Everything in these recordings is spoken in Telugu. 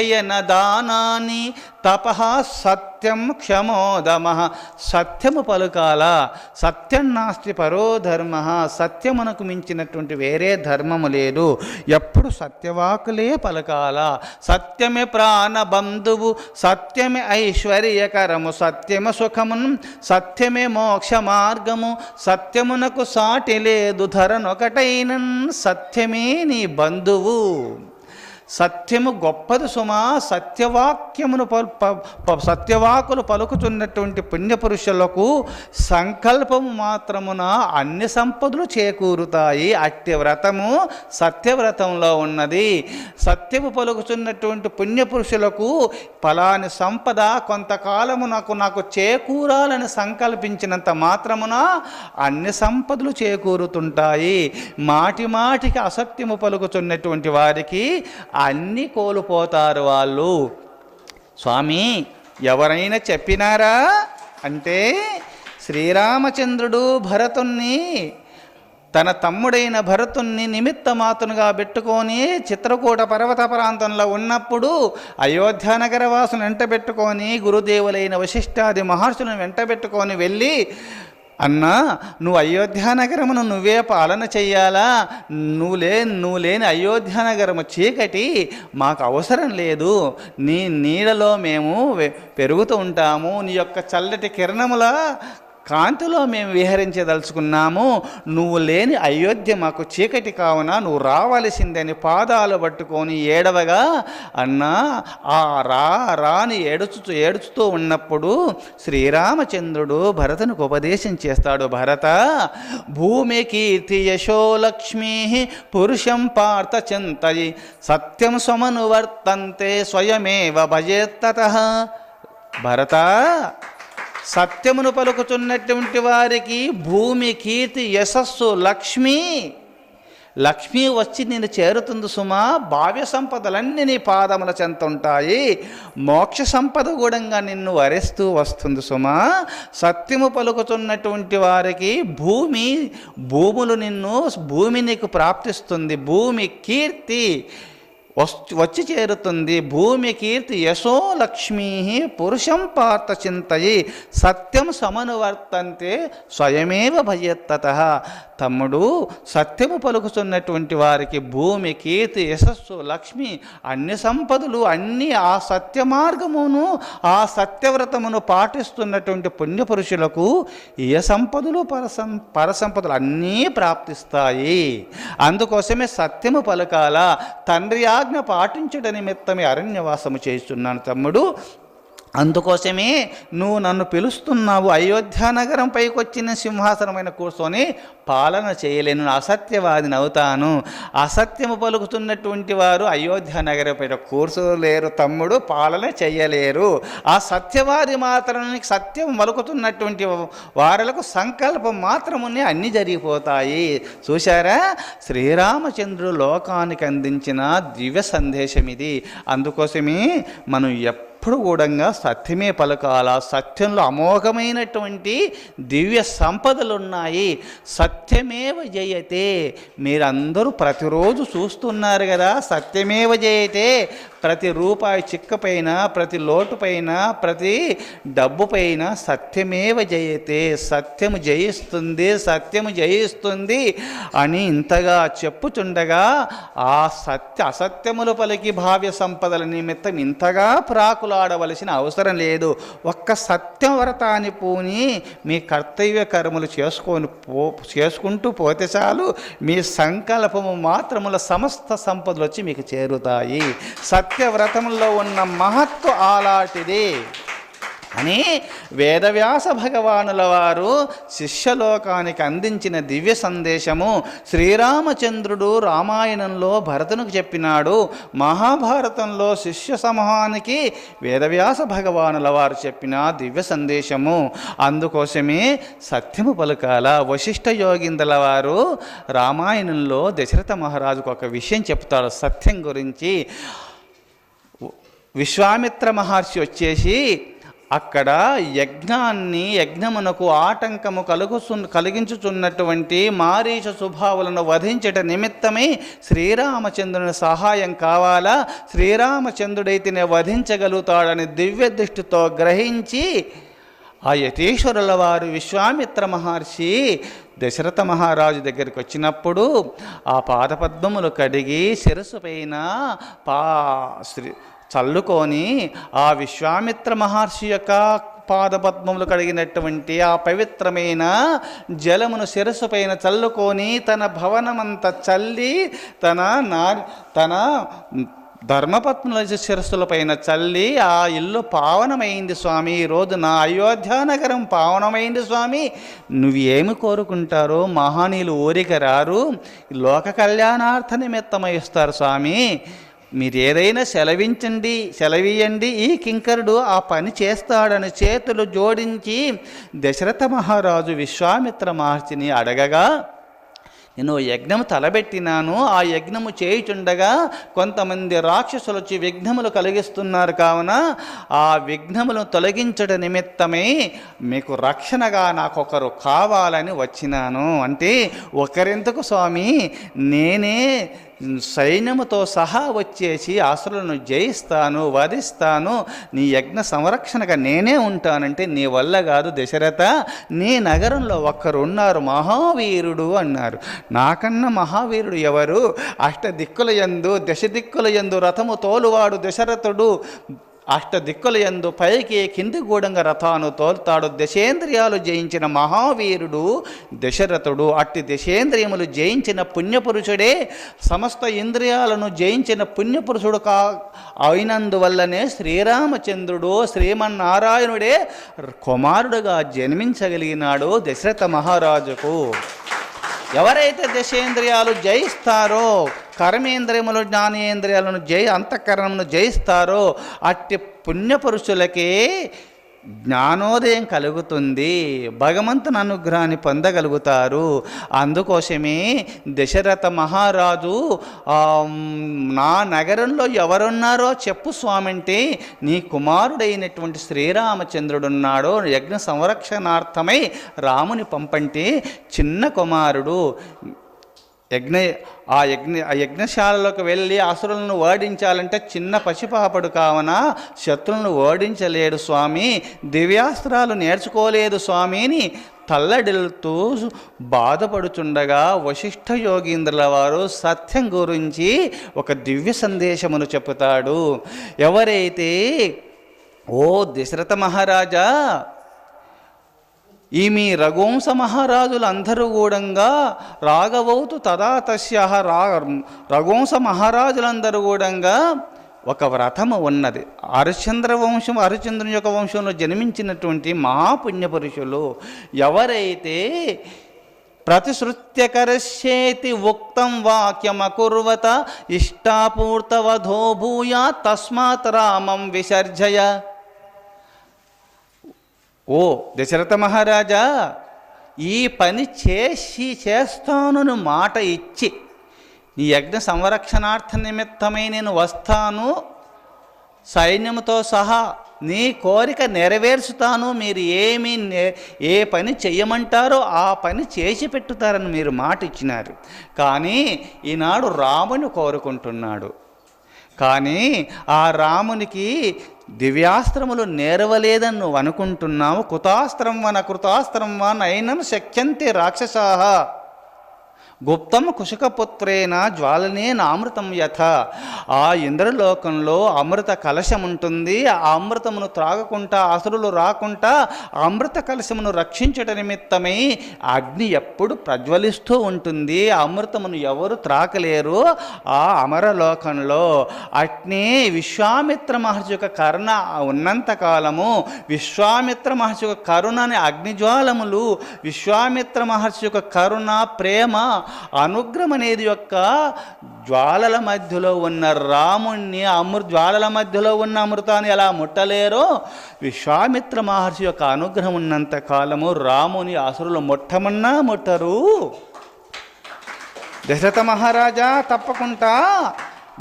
అధ్యయన దానాన్ని తప సత్యం క్షమోదమ. సత్యము పలుకాల సత్యం నాస్తి పరో ధర్మ. సత్యమునకు మించినటువంటి వేరే ధర్మము లేదు. ఎప్పుడు సత్యవాకులే పలకాల. సత్యమే ప్రాణ బంధువు సత్యమే ఐశ్వర్యకరము సత్యమ సుఖమును సత్యమే మోక్ష మార్గము. సత్యమునకు సాటి లేదు ధరనొకటైన సత్యమే నీ బంధువు. సత్యము గొప్పది సుమా సత్యవాక్యమును ప- ప- సత్యవాకులు పలుకుతున్నటువంటి పుణ్యపురుషులకు సంకల్పము మాత్రమున అన్ని సంపదలు చేకూరుతాయి. అట్టి వ్రతము సత్యవ్రతంలో ఉన్నది. సత్యము పలుకుతున్నటువంటి పుణ్యపురుషులకు ఫలాని సంపద కొంతకాలము నాకు నాకు చేకూరాలని సంకల్పించినంత మాత్రమున అన్ని సంపదలు చేకూరుతుంటాయి. మాటి మాటికి అసత్యము పలుకుతున్నటువంటి వారికి అన్నీ కోల్పోతారు వాళ్ళు. స్వామి ఎవరైనా చెప్పినారా? అంటే శ్రీరామచంద్రుడు భరతుణ్ణి తన తమ్ముడైన భరతుణ్ణి నిమిత్తమాతునుగా పెట్టుకొని చిత్రకూట పర్వత ప్రాంతంలో ఉన్నప్పుడు అయోధ్యానగర వాసును వెంట పెట్టుకొని గురుదేవులైన వశిష్ఠాది మహర్షులను వెంట పెట్టుకొని వెళ్ళి అన్నా నువ్వు అయోధ్యానగరమును నువ్వే పాలన చెయ్యాలా? నువ్వు లే నువ్వు లేని అయోధ్యానగరము చీకటి మాకు అవసరం లేదు. నీ నీడలో మేము పెరుగుతూ ఉంటాము. నీ యొక్క చల్లటి కిరణముల కాంతిలో మేము విహరించదలుచుకున్నాము. నువ్వు లేని అయోధ్య మాకు చీకటి కావున నువ్వు రావలసిందని పాదాలు పట్టుకొని ఏడవగా అన్నా ఆ రా రాని ఏడుచుతూ ఏడుచుతూ ఉన్నప్పుడు శ్రీరామచంద్రుడు భరతనికి ఉపదేశం చేస్తాడు భరత భూమి కీర్తి యశో లక్ష్మీ పురుషం పార్థ చింతయి సత్యం సమనువర్తంతే స్వయమేవ భజేత్తత. భరత సత్యమును పలుకుతున్నటువంటి వారికి భూమి కీర్తి యశస్సు లక్ష్మి. లక్ష్మి వచ్చి నేను చేరుతుంది సుమా భావ్య సంపదలన్నీ నీ పాదముల చెంత ఉంటాయి. మోక్ష సంపద కూడా నిన్ను వరిస్తూ వస్తుంది సుమా. సత్యము పలుకుతున్నటువంటి వారికి భూమి భూములు నిన్ను భూమి నీకు ప్రాప్తిస్తుంది. భూమి కీర్తి వచ్చి చేరుతుంది. భూమి కీర్తి యశో లక్ష్మీ పురుషం పార్థ చింతయి. సత్యం సమనువర్తంతే స్వయమేవ భయత్తత. తమ్ముడు సత్యము పలుకుతున్నటువంటి వారికి భూమి కీర్తి యశస్సు లక్ష్మి అన్ని సంపదలు అన్ని ఆ సత్య మార్గమును ఆ సత్యవ్రతమును పాటిస్తున్నటువంటి పుణ్యపురుషులకు ఏ సంపదలు పరసం పరసంపదలు అన్నీ ప్రాప్తిస్తాయి. అందుకోసమే సత్యము పలకాల. తండ్రి ఆజ్ఞ పాటించడ నిమిత్తమే అరణ్యవాసము చేస్తున్నాను తమ్ముడు. అందుకోసమే నువ్వు నన్ను పిలుస్తున్నావు. అయోధ్య నగరం పైకి వచ్చిన సింహాసనమైన కూర్చొని పాలన చేయలేను. అసత్యవాదిని అవుతాను. అసత్యము పలుకుతున్నటువంటి వారు అయోధ్య నగరం పైన కూర్చోలేరు. తమ్ముడు పాలన చేయలేరు. ఆ సత్యవాది మాత్రానికి సత్యం పలుకుతున్నటువంటి వారులకు సంకల్పం మాత్రమునే అన్ని జరిగిపోతాయి. చూశారా? శ్రీరామచంద్రుడు లోకానికి అందించిన దివ్య సందేశం ఇది. అందుకోసమే మనం ఎప్పుడు ఎప్పుడు కూడా సత్యమే పలకాల సత్యంలో అమోఘమైనటువంటి దివ్య సంపదలు ఉన్నాయి సత్యమేవ జయతే. మీరందరూ ప్రతిరోజు చూస్తున్నారు కదా సత్యమేవ జయతే. ప్రతి రూపాయి చిక్కపైన ప్రతి లోటుపైన ప్రతి డబ్బు పైన సత్యమేవ జయతే. సత్యము జయిస్తుంది సత్యము జయిస్తుంది అని ఇంతగా చెప్పుచుండగా ఆ సత్య అసత్యములు పలికి భావ్య సంపదల నిమిత్తం ఇంతగా ప్రాకులాడవలసిన అవసరం లేదు. ఒక్క సత్యవ్రతాన్ని పూని మీ కర్తవ్య కర్మలు చేసుకొని పో చేసుకుంటూ పోతే చాలు మీ సంకల్పము మాత్రముల సమస్త సంపదలు వచ్చి మీకు చేరుతాయి. సత్యవ్రతంలో ఉన్న మహత్వ అలాంటిది అని వేదవ్యాస భగవానుల వారు శిష్యలోకానికి అందించిన దివ్య సందేశము శ్రీరామచంద్రుడు రామాయణంలో భరతునికి చెప్పినాడు. మహాభారతంలో శిష్య సమూహానికి వేదవ్యాస భగవానుల వారు చెప్పిన దివ్య సందేశము. అందుకోసమే సత్యము పలుకాల వశిష్ఠ యోగిందల వారు రామాయణంలో దశరథ మహారాజుకు ఒక విషయం చెప్తారు సత్యం గురించి. విశ్వామిత్ర మహర్షి వచ్చేసి అక్కడ యజ్ఞాన్ని యజ్ఞమునకు ఆటంకము కలుగుచు కలిగించుచున్నటువంటి మారీష శుభావులను వధించట నిమిత్తమై శ్రీరామచంద్రుని సహాయం కావాలా? శ్రీరామచంద్రుడైతేనే వధించగలుగుతాడని దివ్య దృష్టితో గ్రహించి ఆ యతీశ్వరుల వారు విశ్వామిత్ర మహర్షి దశరథ మహారాజు దగ్గరికి వచ్చినప్పుడు ఆ పాదపద్మములు కడిగి శిరస్సు పైన పా శ్రీ చల్లుకొని ఆ విశ్వామిత్ర మహర్షి యొక్క పాదపద్మములు కడిగినటువంటి ఆ పవిత్రమైన జలమును శిరస్సు పైన చల్లుకొని తన భవనమంతా చల్లి తన నా తన ధర్మపత్నుల శిరస్సుల పైన చల్లి ఆ ఇల్లు పావనమైంది స్వామి. ఈరోజు నా అయోధ్య నగరం పావనమైంది స్వామి. నువ్వు ఏమి కోరుకుంటారో మహానీయులు ఊరిక రారు. లోక కళ్యాణార్థ నిమిత్తమై ఇస్తారు స్వామి. మీరు ఏదైనా సెలవించండి సెలవీయండి ఈ కింకరుడు ఆ పని చేస్తాడని చేతులు జోడించి దశరథ మహారాజు విశ్వామిత్ర మహర్షిని అడగగా నేను యజ్ఞము తలబెట్టినాను ఆ యజ్ఞము చేయుచుండగా కొంతమంది రాక్షసులు వచ్చి విఘ్నములు కలిగిస్తున్నారు కావున ఆ విఘ్నములను తొలగించడ నిమిత్తమై మీకు రక్షణగా నాకొకరు కావాలని వచ్చినాను. అంటే ఒకరెందుకు స్వామి? నేనే సైన్యముతో సహా వచ్చేసి అసలును జయిస్తాను వధిస్తాను. నీ యజ్ఞ సంరక్షణగా నేనే ఉంటానంటే నీ వల్ల కాదు దశరథ. నీ నగరంలో ఒక్కరున్నారు మహావీరుడు అన్నారు. నాకన్నా మహావీరుడు ఎవరు? అష్ట దిక్కుల యందు దశ దిక్కుల యందు రథము తోలువాడు దశరథుడు. అష్ట దిక్కుల యందు పైకి కింది గూడంగా రథాను తోల్తాడు దశేంద్రియాలు జయించిన మహావీరుడు దశరథుడు. అట్టి దశేంద్రియములు జయించిన పుణ్యపురుషుడే సమస్త ఇంద్రియాలను జయించిన పుణ్యపురుషుడు కా అయినందువల్లనే శ్రీరామచంద్రుడు శ్రీమన్నారాయణుడే కుమారుడుగా జన్మించగలిగినాడు దశరథ మహారాజుకు. ఎవరైతే దశేంద్రియాలు జయిస్తారో కర్మేంద్రియములు జ్ఞానేంద్రియాలను జయి అంతఃకరణమును జయిస్తారో అట్టి పుణ్యపురుషులకే జ్ఞానోదయం కలుగుతుంది. భగవంతుని అనుగ్రహాన్ని పొందగలుగుతారు. అందుకోసమే దశరథ మహారాజు నా నగరంలో ఎవరున్నారో చెప్పు స్వామి అంటే నీ కుమారుడైనటువంటి శ్రీరామచంద్రుడున్నాడో యజ్ఞ సంరక్షణార్థమై రాముని పంపంటే చిన్న కుమారుడు. యజ్ఞ ఆ యజ్ఞ ఆ యజ్ఞశాలలోకి వెళ్ళి అసురులను ఓడించాలంటే చిన్న పసిపాపడు కావున శత్రులను ఓడించలేడు స్వామి. దివ్యాస్త్రాలు నేర్చుకోలేదు స్వామిని. తల్లడిల్తూ బాధపడుచుండగా వశిష్ఠ యోగీంద్రుల వారు సత్యం గురించి ఒక దివ్య సందేశమును చెబుతాడు ఎవరైతే ఓ దశరథ మహారాజా ఈ మీ రఘువంశ మహారాజులు అందరూ కూడంగా రాఘవౌతు తదా తస్య రా రఘువంశ మహారాజులందరూ కూడంగా ఒక వ్రతము ఉన్నది. హరిశ్చంద్ర వంశం హరిశ్చంద్రుని యొక్క వంశంలో జన్మించినటువంటి మహాపుణ్యపురుషులు ఎవరైతే ప్రతిశ్రుత్యకరస్యేతి ఉక్తం వాక్యమకుర్వత ఇష్టాపూర్తవధో భూయా తస్మాత్ రామం విసర్జయ. ఓ దశరథ మహారాజా ఈ పని చేసి చేస్తానని మాట ఇచ్చి నీ యజ్ఞ సంరక్షణార్థ నిమిత్తమై నేను వస్తాను. సైన్యముతో సహా నీ కోరిక నెరవేర్చుతాను. మీరు ఏమి ఏ పని చేయమంటారో ఆ పని చేసి పెట్టుతారని మీరు మాట ఇచ్చినారు. కానీ ఈనాడు రాముని కోరుకుంటున్నాడు. కానీ ఆ రామునికి దివ్యాస్త్రములు నేరవలేదని నువ్వు అనుకుంటున్నావు కుతాస్త్రం వన కృతాస్త్రం వన నయనం శక్యంతే రాక్షసాహ గుప్తం కుశకపుత్రేన జ్వాలనే నామృతం యథ. ఆ ఇంద్రలోకంలో అమృత కలశం ఉంటుంది ఆ అమృతమును త్రాగకుండా అసురులు రాకుండా అమృత కలశమును రక్షించట నిమిత్తమై అగ్ని ఎప్పుడు ప్రజ్వలిస్తూ ఉంటుంది. అమృతమును ఎవరు త్రాకలేరు? ఆ అమరలోకంలో. అట్నే విశ్వామిత్ర మహర్షి యొక్క కరుణ ఉన్నంత కాలము విశ్వామిత్ర మహర్షి యొక్క కరుణ అనే అగ్నిజ్వాలములు విశ్వామిత్ర మహర్షి యొక్క కరుణ ప్రేమ అనుగ్రహం అనేది యొక్క జ్వాలల మధ్యలో ఉన్న రాముణ్ణి అమృ జ్వాలల మధ్యలో ఉన్న అమృతాన్ని ఎలా ముట్టలేరో విశ్వామిత్ర మహర్షి యొక్క అనుగ్రహం ఉన్నంత కాలము రాముని అసురులు ముట్టమన్నా ముట్టరు. దశరథ మహారాజా తప్పకుండా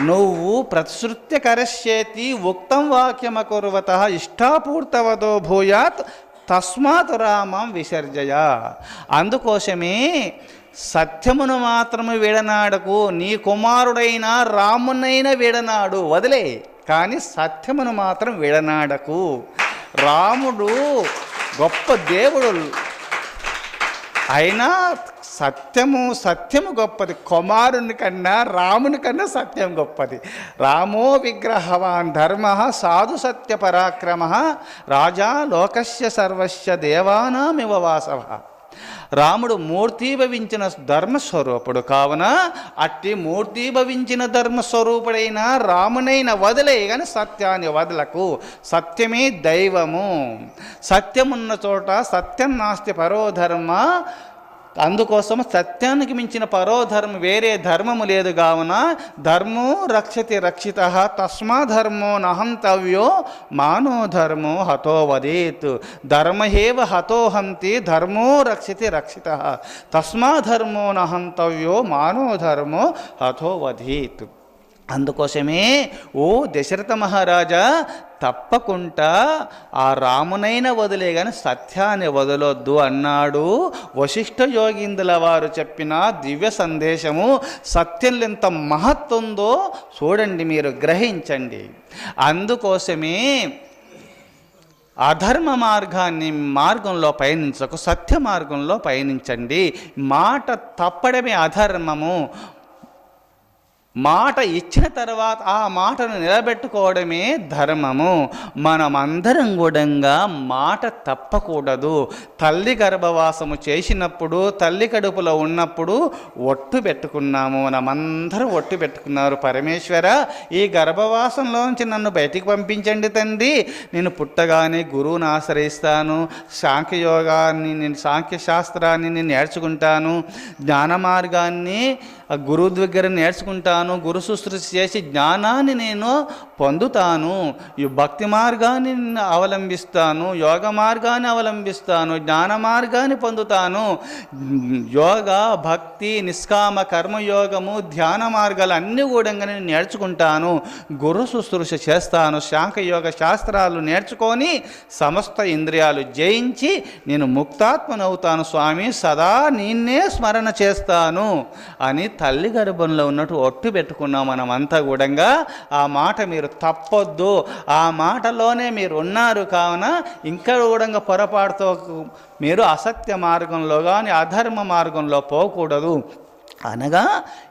నువ్వు ప్రతిశ్రుత్య కరస్యేతి ఉక్తం వాక్యమకుర్వత ఇష్టాపూర్తవదో భూయాత్ తస్మాత్ రామం విసర్జయ. అందుకోసమే సత్యమును మాత్రము విడనాడకు నీ కుమారుడైన రామునైనా విడనాడు. వదిలే కానీ సత్యమును మాత్రం విడనాడకు. రాముడు గొప్ప దేవుడు. అయినా సత్యము సత్యము గొప్పది. కుమారుని కన్నా రాముని కన్నా సత్యం గొప్పది. రామో విగ్రహవాన్ ధర్మ సాధు సత్య పరాక్రమ రాజా లోకస్య సర్వస్య దేవానామివ వాసవ. రాముడు మూర్తీభవించిన ధర్మస్వరూపుడు. కావున అట్టి మూర్తీభవించిన ధర్మస్వరూపుడైన రామునైన వదిలే కానీ సత్యాన్ని వదలకు. సత్యమే దైవము. సత్యమున్న చోట సత్యం నాస్తి పరోధర్మ అందుకోసం సత్యానికి మించిన పరోధర్మం వేరే ధర్మము లేదు కావున ధర్మో రక్షతి రక్షిత తస్మా ధర్మో నహంతవ్యో మానో ధర్మో హతో వదేత్. ధర్మహేవ హతోహంతి ధర్మో రక్షతి రక్షిత. తస్మా ధర్మో నహంతవ్యో మానో ధర్మో హతో వధేత్. అందుకోసమే ఓ దశరథ మహారాజా తప్పకుండా ఆ రామునైన వదిలే కానీ సత్యాన్ని వదలొద్దు అన్నాడు. వశిష్ఠ యోగిందుల వారు చెప్పిన దివ్య సందేశము సత్యంలో ఎంత మహత్తుందో చూడండి మీరు గ్రహించండి. అందుకోసమే అధర్మ మార్గాన్ని మార్గంలో పయనించకు సత్య మార్గంలో పయనించండి. మాట తప్పడమే అధర్మము. మాట ఇచ్చిన తర్వాత ఆ మాటను నిలబెట్టుకోవడమే ధర్మము. మనమందరం కూడా మాట తప్పకూడదు. తల్లి గర్భవాసము చేసినప్పుడు తల్లి కడుపులో ఉన్నప్పుడు ఒట్టు పెట్టుకున్నాము. మనమందరూ ఒట్టు పెట్టుకున్నారు. పరమేశ్వర ఈ గర్భవాసంలోంచి నన్ను బయటికి పంపించండి తండ్రి. నేను పుట్టగానే గురువుని ఆశ్రయిస్తాను. సాంఖ్యయోగాన్ని నేను సాంఖ్యశాస్త్రాన్ని నేను నేర్చుకుంటాను. జ్ఞాన మార్గాన్ని ఆ గురువు దగ్గర నేర్చుకుంటాను గురు శుశ్రూష చేసి జ్ఞానాన్ని నేను పొందుతాను. ఈ భక్తి మార్గాన్ని అవలంబిస్తాను యోగ మార్గాన్ని అవలంబిస్తాను జ్ఞాన మార్గాన్ని పొందుతాను. యోగ భక్తి నిష్కామ కర్మయోగము ధ్యాన మార్గాలు అన్నీ కూడా నేను నేర్చుకుంటాను. గురు శుశ్రూష చేస్తాను శాంఖయోగ శాస్త్రాలు నేర్చుకొని సమస్త ఇంద్రియాలు జయించి నేను ముక్తాత్మనవుతాను స్వామి సదా నిన్నే స్మరణ చేస్తాను. అని తల్లి గర్భంలో ఉన్నట్టు ఒట్టు పెట్టుకున్నాం మనమంతా కూడా ఆ మాట మీరు తప్పొద్దు. ఆ మాటలోనే మీరు ఉన్నారు కావున ఇంకా కూడా పొరపాటుతో మీరు అసత్య మార్గంలో కానీ అధర్మ మార్గంలో పోకూడదు. అనగా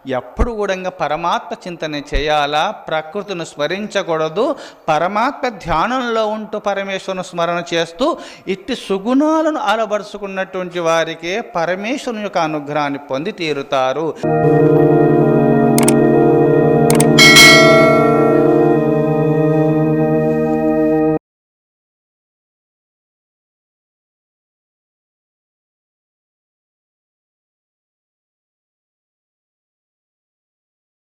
ఎప్పుడు కూడా పరమాత్మ చింతన చేయాలా ప్రకృతిని స్మరించకూడదు పరమాత్మ ధ్యానంలో ఉంటూ పరమేశ్వరుని స్మరణ చేస్తూ ఇట్టి సుగుణాలను అలబరుచుకున్నటువంటి వారికే పరమేశ్వరుని యొక్క అనుగ్రహాన్ని పొంది తీరుతారు.